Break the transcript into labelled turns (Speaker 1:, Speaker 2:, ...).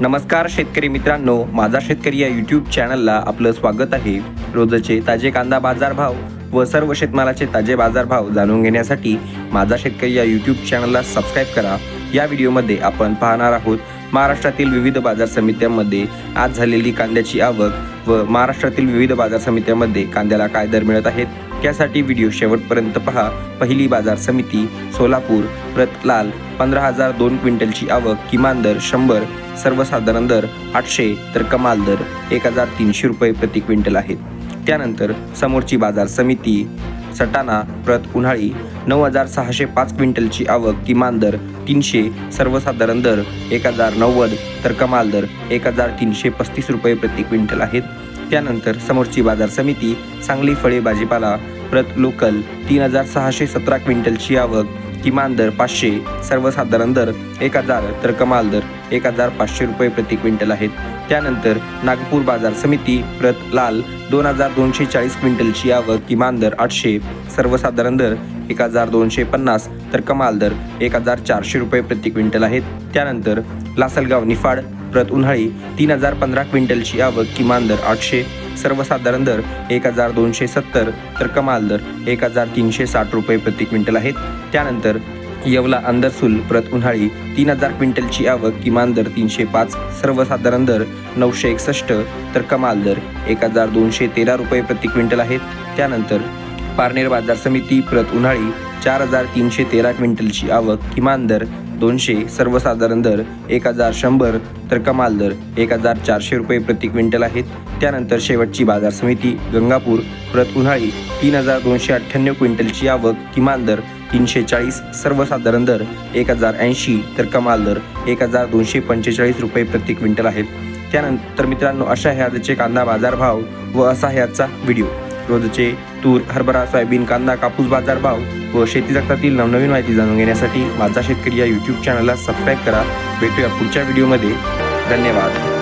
Speaker 1: नमस्कार शेतकरी मित्रांनो माझा शेतकरी या यूट्यूब चॅनलला आपलं स्वागत आहे. रोजचे ताजे कांदा बाजारभाव व सर्व शेतमालाचे ताजे बाजारभाव जाणून घेण्यासाठी माझा शेतकरी या यूट्यूब चॅनलला सबस्क्राईब करा. या व्हिडिओमध्ये आपण पाहणार आहोत महाराष्ट्रातील विविध बाजार समित्यांमध्ये आज झालेली कांद्याची आवक व महाराष्ट्रातील विविध बाजार समित्यांमध्ये कांद्याला काय दर मिळत आहेत त्यासाठी व्हिडिओ शेवटपर्यंत पहा. पहिली बाजार समिती सोलापूर प्रतलाल पंधरा हजार दोन क्विंटलची आवक किमान दर शंभर सर्वसाधारण दर आठशे तर कमाल दर एक हजार तीनशे रुपये प्रति क्विंटल आहेत. त्यानंतर समोरची बाजार समिती सटाणा प्रत उन्हाळी नऊ हजार सहाशे पाच क्विंटलची आवक किमान दर तीनशे सर्वसाधारण दर एक हजार नव्वद तर कमाल दर एक हजार तीनशे पस्तीस रुपये प्रति क्विंटल आहेत. त्यानंतर समोरची बाजार समिती सांगली फळे भाजीपाला प्रत लोकल तीन हजार सहाशे सतरा क्विंटलची आवक किमान दर पाचशे सर्वसाधारण दर एक हजार तर कमाल दर एक हजार पाचशे रुपये प्रति क्विंटल आहेत. त्यानंतर नागपूर बाजार समिती प्रत लाल दोन हजार दोनशे चाळीस क्विंटलची आवक किमान दर आठशे सर्वसाधारण दर एक हजार दोनशे पन्नास तर कमाल दर एक हजार चारशे रुपये प्रति क्विंटल आहेत. त्यानंतर लासलगाव निफाड प्रत उन्हाळी तीन हजार पंधरा क्विंटलची आवक किमान दर आठशे सर्वसाधारण दर एक हजार दोनशे सत्तर तर कमाल दर एक हजार तीनशे साठ रुपये प्रति क्विंटल आहेत. त्यानंतर येवला अंदरसूल प्रत उन्हाळी तीन हजार क्विंटलची आवक किमान दर तीनशे पाच सर्वसाधारण दर नऊशे एकसष्ट तर कमाल दर एक हजार दोनशे तेरा रुपये प्रति क्विंटल आहेत. त्यानंतर पारनेर बाजार समिती प्रत उन्हाळी चार हजार तीनशे तेरा क्विंटलची आवक किमान दर दोनशे सर्वसाधारण दर एक हजार शंभर तर कमाल दर एक हजार चारशे रुपये प्रति क्विंटल आहेत. त्यानंतर शेवटची बाजार समिती गंगापूर प्रत उन्हाळी तीन हजार दोनशे अठ्ठ्याण्णव क्विंटलची आवक किमान दर तीनशे चाळीस सर्वसाधारण दर एक हजार ऐंशी तर कमाल दर एक हजार दोनशे पंचेचाळीस रुपये प्रति क्विंटल आहेत. त्यानंतर मित्रांनो अशा ह्याचे कांदा बाजारभाव व असा ह्याचा व्हिडिओ. रोजचे तूर हरभरा सोयाबीन कांदा कापूस बाजार भाव व शेती जगतातील नवनवीन माहिती जाणून घेण्यासाठी माझा शेतकरी या यूट्यूब चॅनलला सबस्क्राईब करा. भेटूया पुढच्या व्हिडिओमध्ये धन्यवाद.